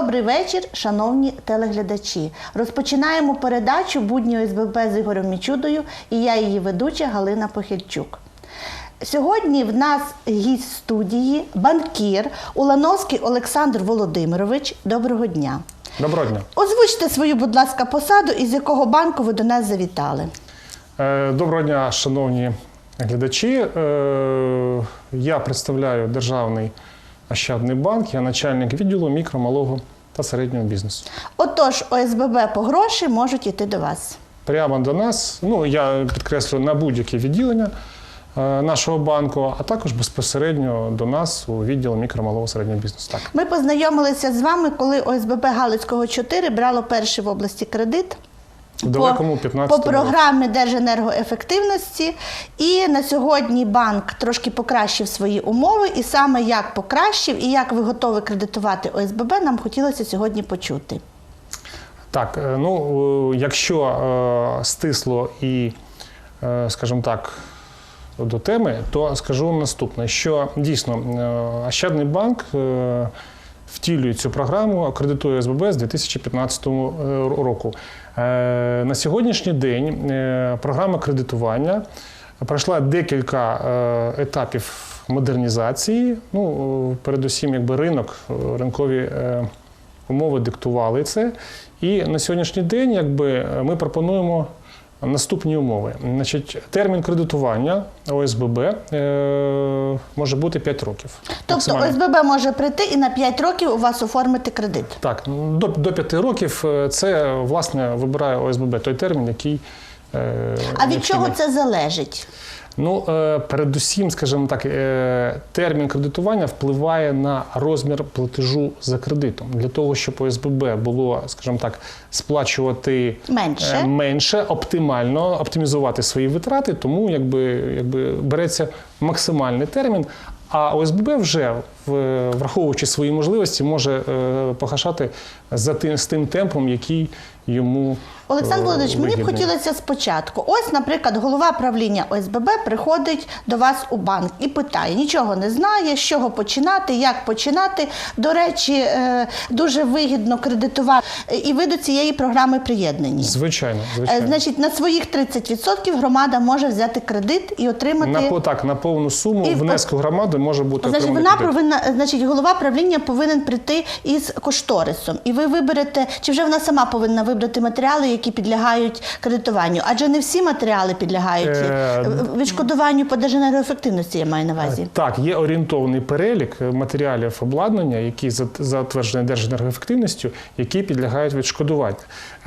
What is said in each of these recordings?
Добрий вечір, шановні телеглядачі. Розпочинаємо передачу будні ОСББ з Ігорем Мічудою і я її ведуча Галина Похильчук. Сьогодні в нас гість студії, банкір Улановський Олександр Володимирович. Доброго дня. Доброго дня. Озвучте свою, будь ласка, посаду і з якого банку ви до нас завітали. Е, Доброго дня, шановні глядачі. Е, Я представляю Державний Ощадний банк, я начальник відділу мікро, малого та середнього бізнесу. Отож, ОСББ по гроші можуть йти до вас. Прямо до нас, ну я підкреслю на будь-яке відділення е, нашого банку, а також безпосередньо до нас у відділ мікро, малого середнього бізнесу. Так. Ми познайомилися з вами, коли ОСББ Галицького 4 брало перший в області кредит. Далекому 15 по програмі Держенергоефективності. І на сьогодні банк трошки покращив свої умови. І саме як покращив і як ви готові кредитувати ОСББ, нам хотілося сьогодні почути. Так, е, ну е, якщо е, стисло і, е, скажімо так, до теми, то скажу наступне: що дійсно е, Ощадний банк е, втілює цю програму, кредитує СББ з 2015 року. Е, На сьогоднішній день е, програма кредитування пройшла декілька е, етапів модернізації. Ну, передусім, якби ринок, ринкові. умови диктували це. І на сьогоднішній день якби, ми пропонуємо наступні умови. Значить, термін кредитування ОСББ е, може бути 5 років. Тобто ОСББ може прийти і на 5 років у вас оформити кредит. Так, до, до 5 років е, це власне вибирає ОСББ той термін, який. е, А від який чого це залежить? Ну, е, передусім, скажімо так, е, термін кредитування впливає на розмір платежу за кредитом. Для того, щоб ОСББ було, скажімо так, сплачувати Менше. е, менше, оптимально оптимізувати свої витрати, тому якби, якби береться максимальний термін. А ОСББ вже, враховуючи свої можливості, може погашати за тим, з тим темпом, який йому Олександр е, Володимирович, мені б хотілося спочатку. Ось, наприклад, голова правління ОСББ приходить до вас у банк і питає, нічого не знає, з чого починати, як починати. До речі, е, дуже вигідно кредитувати. І ви до цієї програми приєднані. Звичайно, Е, звичайно. Значить, на своїх 30% громада може взяти кредит і отримати. На так, на повну суму І внеску громади може бути Значить, вона кредит. повинна, значить, голова правління повинен прийти із кошторисом. І ви виберете, чи вже вона сама повинна вибрати матеріали, які підлягають кредитуванню? Адже не всі матеріали підлягають Е, відшкодуванню по держенергоефективності, я маю на увазі. Так, є орієнтовний перелік е, матеріалів обладнання, які зат- затверджені Держенергоефективністю, які підлягають відшкодуванню.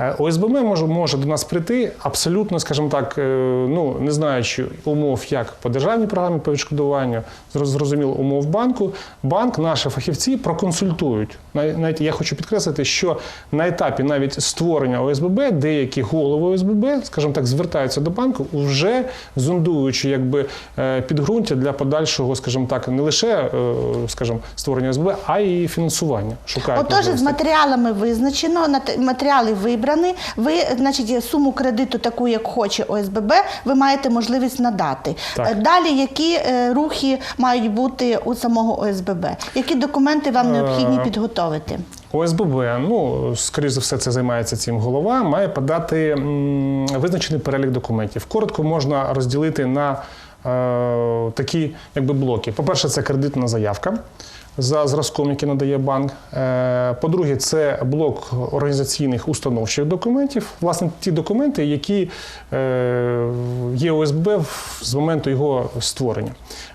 Е, ОСББ може, може до нас прийти абсолютно, скажімо так, е, ну не знаючи умов як по державній програмі по відшкодуванню, зрозуміло умов банку. Банк, наші фахівці проконсультують. Навіть я хочу підкреслити, що на етапі навіть створення ОСББ деякі голови ОСББ, скажімо так, звертаються до банку, вже зондуючи якби е, підґрунтя для подальшого, скажімо так, не лише скажімо, створення ОСББ, а й фінансування. Шукають Отож, з матеріалами визначено, матеріали вибрані. Ви, значить, суму кредиту, таку як хоче ОСББ, ви маєте можливість надати. Так. Е, Далі, які е, рухи мають бути у самого ОСББ? Які документи вам необхідні Е, підготовити? ОСББ, ну скоріш за все, це займається цим голова, має подати визначений перелік документів. Коротко можна розділити на е, такі якби блоки. По-перше, це кредитна заявка. За зразком, який надає банк. Е, По-друге, це блок організаційних установчих документів. Власне, ті документи, які е, є ОСБ з моменту його створення.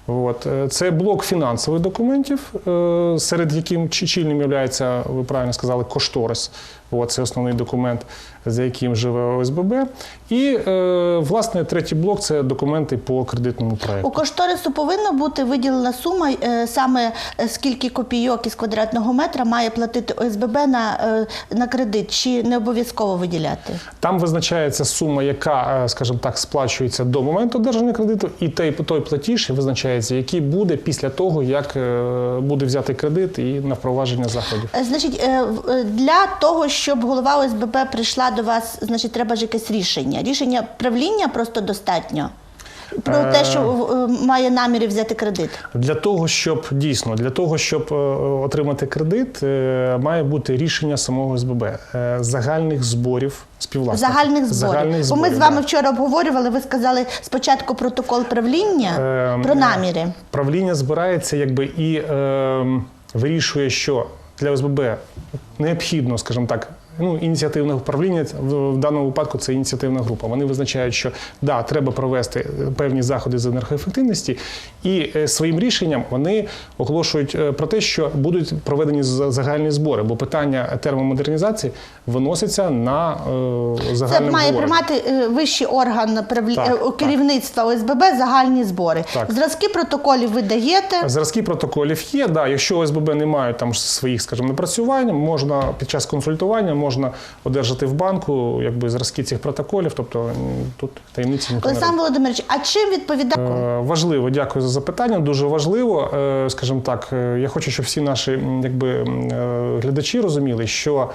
От. Е, Це блок фінансових документів, е, серед яким чільним є, ви правильно сказали, кошторис. От, це основний документ, за яким живе ОСББ. І, е, власне, третій блок це документи по кредитному проєкту. У кошторису повинна бути виділена сума, саме скільки копійок із квадратного метра має платити ОСББ на, на кредит, чи не обов'язково виділяти? Там визначається сума, яка, скажімо так, сплачується до моменту одержання кредиту, і той, той платіж визначається, який буде після того, як е, буде взяти кредит і на впровадження заходів. Е, Значить, е, для того, щоб голова ОСББ прийшла до вас, значить, треба ж якесь рішення. Рішення правління просто достатньо. Про Е, те, що е, має наміри взяти кредит? Для того, щоб дійсно для того, щоб е, отримати кредит, е, має бути рішення самого СББ е, загальних зборів співвласників. Загальних зборів. Загальних Бо ми з вами вчора обговорювали, ви сказали спочатку протокол правління Е, про наміри. Правління збирається якби і е, вирішує, що для ОСББ необхідно, скажімо так. Ну, ініціативне управління в, даному випадку це ініціативна група. Вони визначають, що да, треба провести е, певні заходи з енергоефективності, і е, своїм рішенням вони оголошують е, про те, що будуть проведені загальні збори, бо питання термомодернізації виноситься на е, Це має приймати вищий орган. Так, е, так. керівництва ОСББ загальні збори. Так. Зразки протоколів ви даєте. Зразки протоколів є. Да, якщо ОСББ не мають там своїх, скажімо, напрацювань, можна під час консультування можна одержати в банку якби зразки цих протоколів. Тобто тут таємниці не. Олександр Володимирович, а чим відповідає? Е, Важливо, дякую за запитання. Дуже важливо. Е, Скажімо так, е, я хочу, щоб всі наші якби, глядачі розуміли, що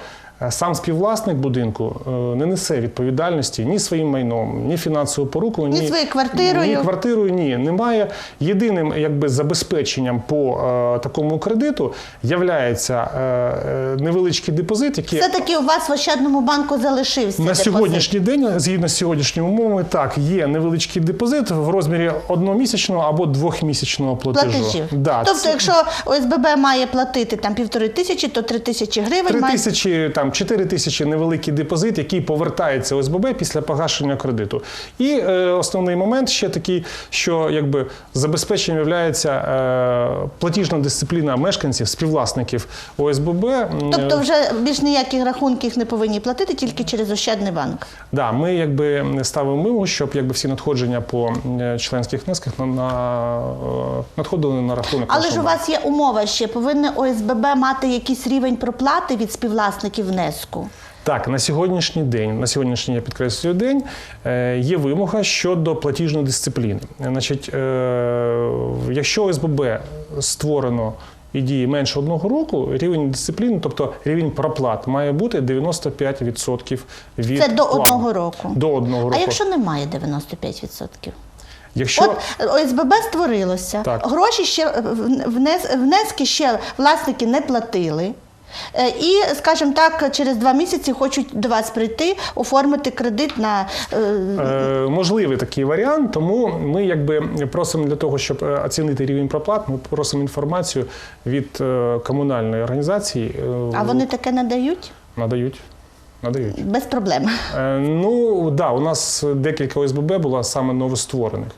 сам співвласник будинку е, не несе відповідальності ні своїм майном, ні фінансовою порукою, Ні своєю квартирою. Ні квартирою, ні. Немає. Єдиним якби, забезпеченням по е, такому кредиту являється е, е, невеличкий депозит, який Все-таки у вас в Ощадному банку залишився на депозит. сьогоднішній день, згідно з сьогоднішніми умовами, так є невеличкий депозит в розмірі одномісячного або двохмісячного платежу. платежів. Да, тобто, це якщо ОСББ має платити там півтори тисячі, то три тисячі гривень три має. там чотири тисячі невеликий депозит, який повертається ОСББ після погашення кредиту. І е, основний момент ще такий, що якби забезпеченням є е, платіжна дисципліна мешканців, співвласників ОСББ. Тобто вже більш ніяких рахунків не повинні платити тільки через Ощадний банк. Да, ми якби ставимо вимогу, щоб якби всі надходження по е, членських внесках на, на е, надходили на рахунок. Але ж у вас є умова ще, повинне ОСББ мати якийсь рівень проплати від співвласників внеску. Так, на сьогоднішній день, на сьогоднішній я підкреслюю день, е, є вимога щодо платіжної дисципліни. Значить, е, якщо ОСББ створено і діє менше одного року, рівень дисципліни, тобто рівень проплат, має бути 95% від Це до плану. одного року. До одного року. А якщо немає 95%? Якщо От е, ОСББ створилося, Так. гроші ще внес, внески ще власники не платили. Е, І, скажімо так, через два місяці хочуть до вас прийти, оформити кредит на е, Е, можливий такий варіант, тому ми якби просимо для того, щоб оцінити рівень проплат, ми просимо інформацію від комунальної організації. а вони таке надають надають. Надають. без проблем. Е, ну да, у нас декілька ОСББ було саме новостворених.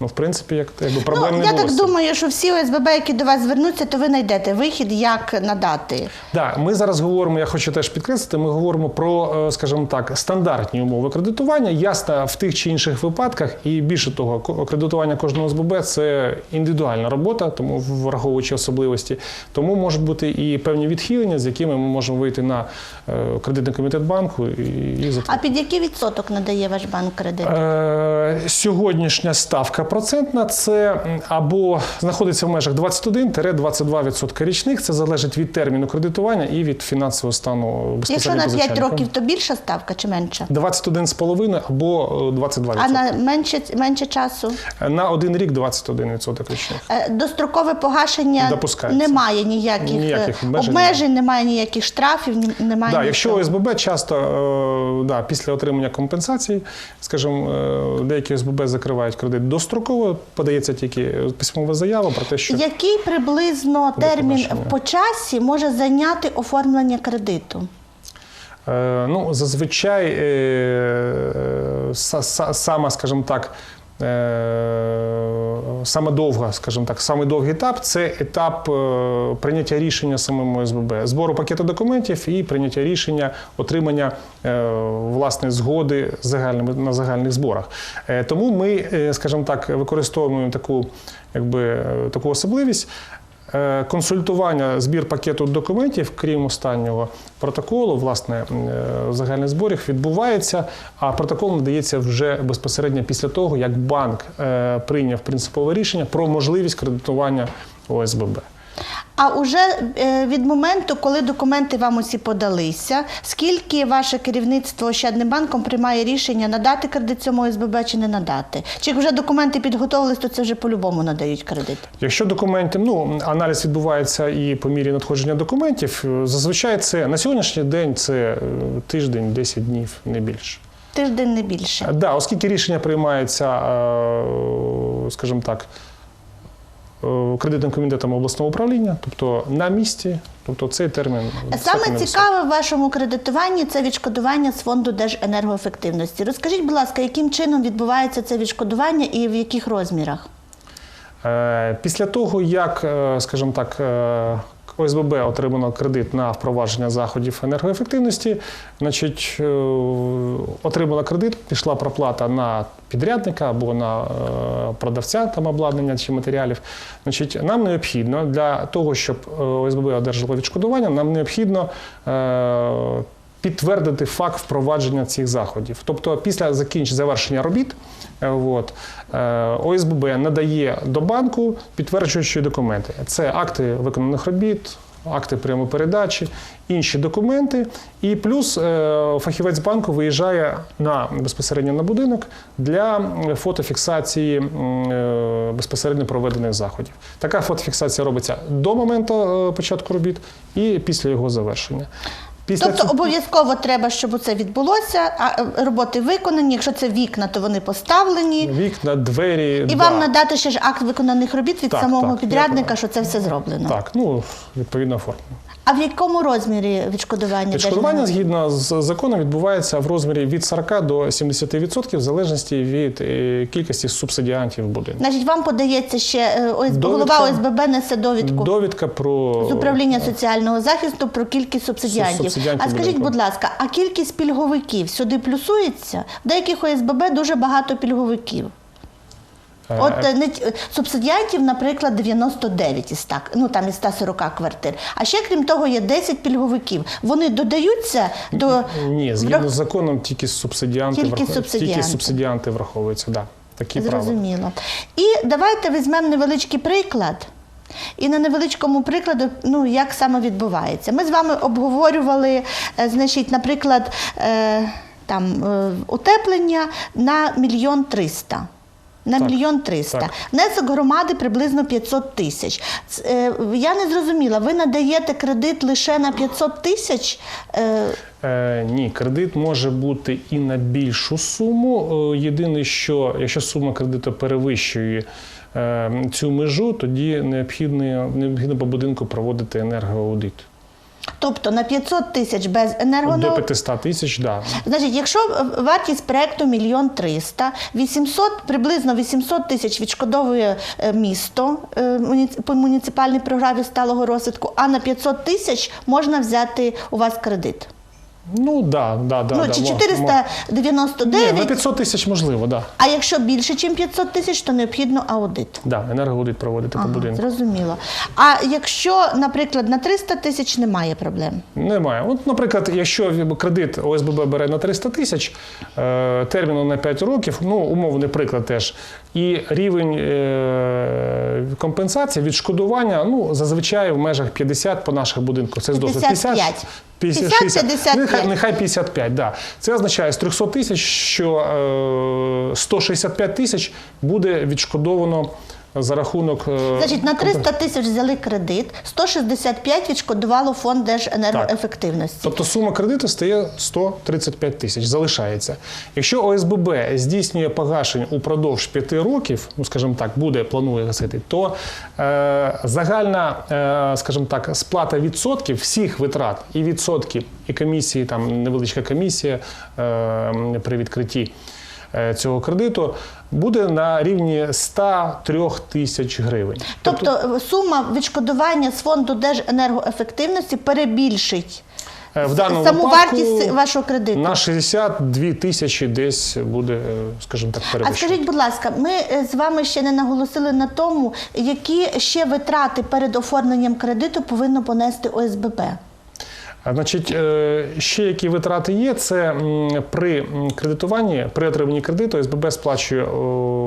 Ну, в принципі, як якби проблем ну, не я було. так думаю, що всі ОСББ, які до вас звернуться, то ви знайдете вихід, як надати. Да, ми зараз говоримо, я хочу теж підкреслити, ми говоримо про, е, скажімо так, стандартні умови кредитування. Ясно, в тих чи інших випадках, і більше того, кредитування кожного СББ це індивідуальна робота, тому враховуючи особливості. Тому можуть бути і певні відхилення, з якими ми можемо вийти на е, кредитний комітет банку і, і за А під який відсоток надає ваш банк кредит? Е, Сьогоднішня ставка процентна це або знаходиться в межах 21-22% річних. Це залежить від терміну кредитування і від фінансового стану Якщо на 5 років, то більша ставка чи менша? 21,5 або е, 22%. А на менше, менше часу? На один рік 21% річних. Е, Дострокове погашення немає ніяких, е, Ніяких обмежень обмежень, немає ніяких штрафів, немає Да, якщо. ОСББ часто е, да, після отримання компенсації, скажімо, е, деякі ОСББ закривають кредит достроково, подається тільки письмова заява про те, що Який приблизно термін по часі може зайняти оформлення кредиту? Е, Ну, зазвичай е, е, са- сама, скажімо так, е, саме довга, скажімо так, саме довгий етап це етап е, прийняття рішення самим ОСББ, збору пакету документів і прийняття рішення отримання е, власне згоди на загальних зборах. Е, Тому ми, скажімо так, використовуємо таку, якби, таку особливість. Е, Консультування, збір пакету документів, крім останнього протоколу, власне, е, загальних зборів відбувається, а протокол надається вже безпосередньо після того, як банк е, прийняв принципове рішення про можливість кредитування ОСББ. А уже е, від моменту, коли документи вам усі подалися, скільки ваше керівництво Ощадним банком приймає рішення надати кредит цьому ОСББ чи не надати? Чи вже документи підготовились, то це вже по-любому надають кредит? Якщо документів, ну аналіз відбувається і по мірі надходження документів, е, зазвичай це на сьогоднішній день це е, тиждень, 10 днів, не більше. Тиждень не більше. Е, Да, оскільки рішення приймається, скажімо так, кредитним комітетом обласного управління, тобто на місці, тобто цей термін Саме цікаве в вашому кредитуванні це відшкодування з фонду Держенергоефективності. Розкажіть, будь ласка, яким чином відбувається це відшкодування і в яких розмірах? Е, Після того, як, е, скажімо так, е, ОСББ отримано кредит на впровадження заходів енергоефективності, значить, е, отримала кредит, пішла проплата на підрядника або на е, продавця там обладнання чи матеріалів. Значить, нам необхідно для того, щоб е, ОСББ одержало відшкодування, нам необхідно підтвердити факт впровадження цих заходів. Тобто, після закінчення завершення робіт, е, от, е, ОСББ надає до банку підтверджуючі документи. Це акти виконаних робіт, акти прямої передачі, інші документи. І плюс е, фахівець банку виїжджає на безпосередньо на будинок для фотофіксації безпосередньо проведених заходів. Така фотофіксація робиться до моменту початку робіт і після його завершення. Після Тобто цього- обов'язково треба, щоб це відбулося, а е, роботи виконані. Якщо це вікна, то вони поставлені. Вікна, двері. І да. вам надати ще ж акт виконаних робіт від Так, самого так, підрядника, що це все зроблено. Так, ну відповідно оформлено. А в якому розмірі відшкодування? Відшкодування згідно з законом відбувається в розмірі від 40 до 70% в залежності від е, кількості субсидіантів будинку. Значить, вам подається ще е, Довідка. голова ОСББ несе довідку. Довідка про з управління соціального захисту про кількість субсидіантів. Субсидіантів а скажіть, будинку. будь ласка, а кількість пільговиків сюди плюсується? В деяких ОСББ дуже багато пільговиків. Е, От е, не субсидіантів, наприклад, 99 із 100, ну там із 140 квартир. А ще крім того, є 10 пільговиків. Вони додаються до ні, згідно з законом, тільки субсидіанти Тільки врахов- субсидіанти. тільки субсидіанти враховуються. Да. Такі правила. І давайте візьмемо невеличкий приклад. І на невеличкому прикладу, ну як саме відбувається. Ми з вами обговорювали, е, значить, наприклад, е, там е, утеплення на мільйон триста. На Так, мільйон триста. так. Внесок громади приблизно 500 тисяч. Ц- е, Я не зрозуміла, ви надаєте кредит лише на 500 тисяч? Е, Е, ні, кредит може бути і на більшу суму. Е, Єдине, що якщо сума кредиту перевищує е, цю межу, тоді необхідно, необхідно по будинку проводити енергоаудит. Тобто на 500 тисяч без До енергоно... 500 тисяч, да. Значить, якщо вартість проекту мільйон триста, 800, приблизно 800 тисяч відшкодовує е, місто е, по муніципальній програмі сталого розвитку, а на 500 тисяч можна взяти у вас кредит. Ну да, да, да. ну, да, чи мо- мо- 499, Ні, на 500 тисяч можливо, да. а якщо більше, ніж 500 тисяч, то необхідно аудит. Да, енергоаудит проводити по будинку. зрозуміло. А якщо, наприклад, на 300 тисяч немає проблем. Немає. От, наприклад, якщо кредит ОСББ бере на 300 тисяч, е, терміном на 5 років, ну, умовний приклад теж, і рівень е, компенсації, відшкодування, ну, зазвичай в межах 50 по наших будинках. Це досить 55. 50, 50, 60. 50, Нехай, нехай 55, да. Це означає з 300 тисяч, що е, 165 тисяч буде відшкодовано за рахунок. е, Значить, на компен- 300 тисяч взяли кредит, 165 відшкодувало фонд Держенергоефективності. Тобто сума кредиту стає 135 тисяч, залишається. Якщо ОСББ здійснює погашення упродовж 5 років, ну скажімо так, буде планує гасити, то е, загальна, е, скажімо так, сплата відсотків всіх витрат і відсотків, і комісії, там невеличка комісія е, при відкритті е, цього кредиту буде на рівні 103 тисяч гривень. Тобто е, сума відшкодування з фонду Держенергоефективності перебільшить Е, В даному саму випадку вартість вашого кредиту. На 62 тисячі десь буде, е, скажімо так, А скажіть, будь ласка, ми з вами ще не наголосили на тому, які ще витрати перед оформленням кредиту повинно понести ОСББ. Значить, е, ще які витрати є, це при кредитуванні, при отриманні кредиту СББ сплачує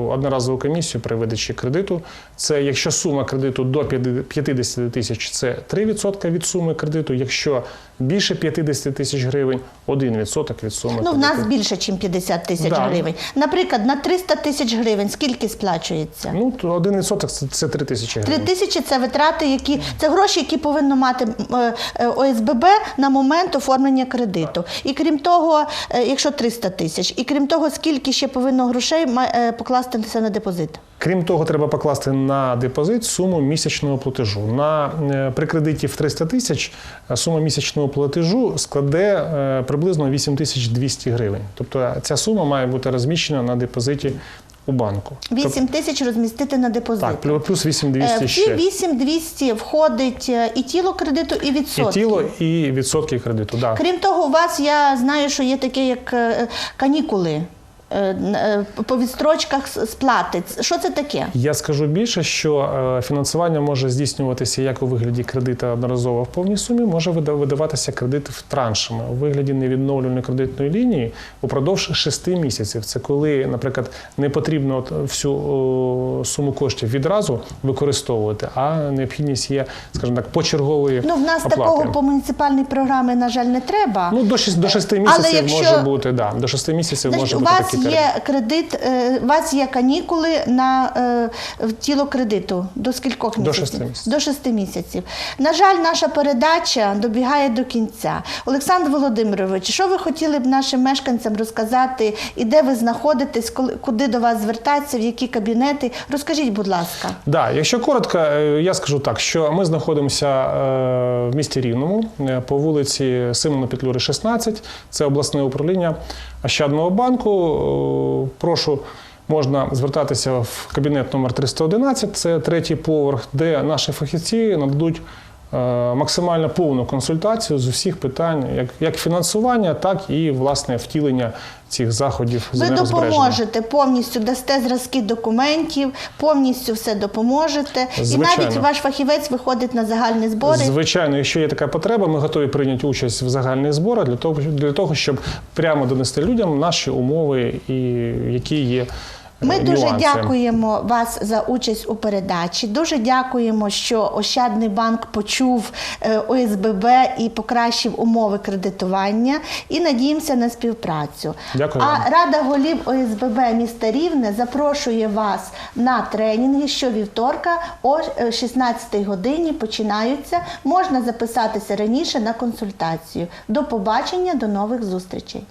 одноразову комісію при видачі кредиту. Це якщо сума кредиту до 50 тисяч, це 3% від суми кредиту. Якщо більше 50 тисяч гривень, 1% від суми Ну, в нас більше, ніж 50 тисяч Да. гривень. Наприклад, на 300 тисяч гривень скільки сплачується? Ну, то 1% це, це 3 тисячі гривень. тисячі це витрати, які це гроші, які повинно мати е, е, ОСББ на момент оформлення кредиту. І крім того, е, якщо 300 тисяч, і крім того, скільки ще повинно грошей покластися на депозит. Крім того, треба покласти на депозит суму місячного платежу. На е, при кредиті в 300 тисяч е, сума місячного платежу складе е, приблизно 8200 гривень. Тобто ця сума має бути розміщена на депозиті у банку. 8 тисяч розмістити на депозит. Так, плю- плюс Е, 8200 В ці ще. 8200 входить і тіло кредиту, і І тіло, і відсотки кредиту. Да. Крім того, у вас я знаю, що є таке, як канікули по відстрочках сплати. Що це таке? Я скажу більше, що е, фінансування може здійснюватися як у вигляді кредита одноразово в повній сумі, може вида- видаватися кредит в траншами у вигляді невідновлюваної кредитної лінії упродовж шести місяців. Це коли, наприклад, не потрібно всю суму коштів відразу використовувати, а необхідність є, скажімо так, почергової Ну, в нас оплати. такого по муніципальній програмі, на жаль, не треба. Ну, до 6, до 6 Але місяців якщо- може бути, да, до 6 місяців Значить, може бути термін. Є кредит, е, у вас є канікули на е, тіло кредиту до скількох До місяців? шести місяців. До шести місяців. На жаль, наша передача добігає до кінця. Олександр Володимирович, що ви хотіли б нашим мешканцям розказати, і де ви знаходитесь, куди до вас звертатися, в які кабінети? Розкажіть, будь ласка. Да, якщо коротко, е, я скажу так, що ми знаходимося в місті Рівному по вулиці Симона Петлюри, 16. Це обласне управління Ощадного банку. Е, Прошу. Можна звертатися в кабінет номер 311, це третій поверх, де наші фахівці нададуть максимально повну консультацію з усіх питань, як, як фінансування, так і власне втілення цих заходів Ви допоможете повністю дасте зразки документів, повністю все допоможете. І навіть ваш фахівець виходить на загальні збори. Звичайно, якщо є така потреба, ми готові прийняти участь в загальних зборах для того, для того, щоб прямо донести людям наші умови, і які є. Е, Ми дуже нюанси. дякуємо вас за участь у передачі. Дуже дякуємо, що Ощадний банк почув е, ОСББ і покращив умови кредитування. І надіємося на співпрацю. Дякую вам. А Рада голів ОСББ міста Рівне запрошує вас на тренінги щовівторка о 16 годині. Починаються. Можна записатися раніше на консультацію. До побачення, до нових зустрічей.